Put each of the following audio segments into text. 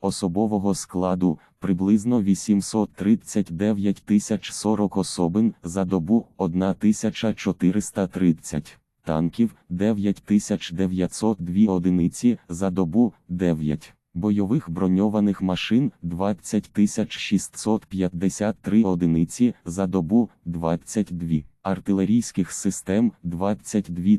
особового складу приблизно 839 тисяч 40 особин за добу 1430 танків 9902 одиниці за добу 9. Бойових броньованих машин 20 653 одиниці за добу 22. Артилерійських систем 22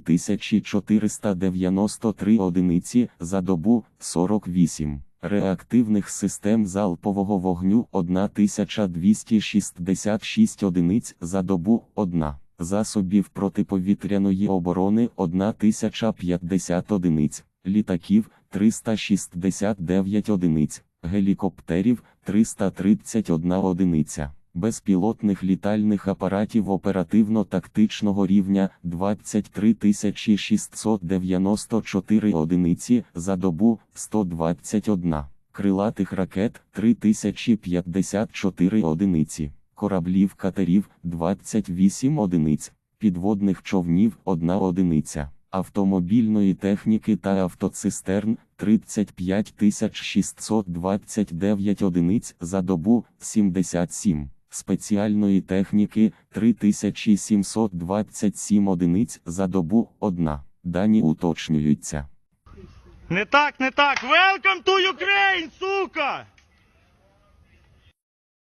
493 одиниці за добу 48. Реактивних систем залпового вогню 1266 одиниць за добу 1. Засобів протиповітряної оборони 1050 одиниць, літаків 369 одиниць, гелікоптерів 331 одиниця, безпілотних літальних апаратів оперативно-тактичного рівня 23 694 одиниці за добу 121, крилатих ракет 3054 одиниці, кораблів катерів 28 одиниць, підводних човнів 1 одиниця. Автомобільної техніки та автоцистерн 35 629 одиниць за добу 77, спеціальної техніки 3727 одиниць за добу одна. Дані уточнюються. Не так, не так. Welcome to Ukraine, сука!